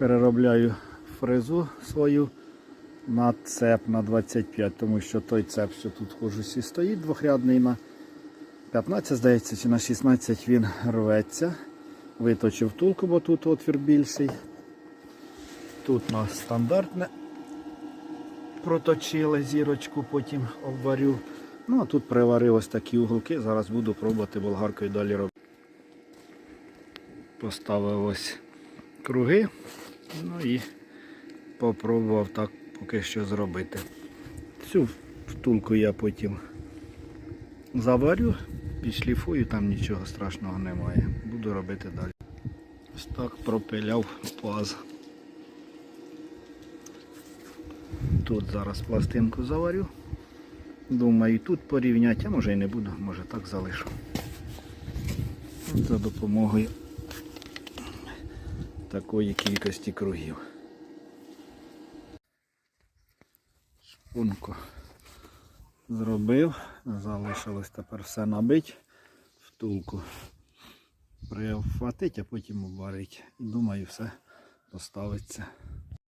переробляю фрезу свою на цеп на 25, тому що той цеп, що тут хожусь, стоїть двохрядний на 15, здається, чи на 16 він рветься. Виточив втулку, бо тут отвір більший. Тут у нас стандартне проточили зірочку, потім обварю. Ну а тут приварив ось такі уголки. Зараз буду пробувати болгаркою далі робити. Поставив ось круги. Ну і попробував так поки що зробити. Цю втулку я потім заварю, підшліфую, там нічого страшного немає. Буду робити далі. Ось так пропиляв паз. Тут зараз пластинку заварю. Думаю, тут порівняти, а може і не буду, може так залишу. За допомогою такої кількості кругів. Шпунку зробив, залишилось тепер все набити, втулку прихватить, а потім обварить. Думаю, все поставиться.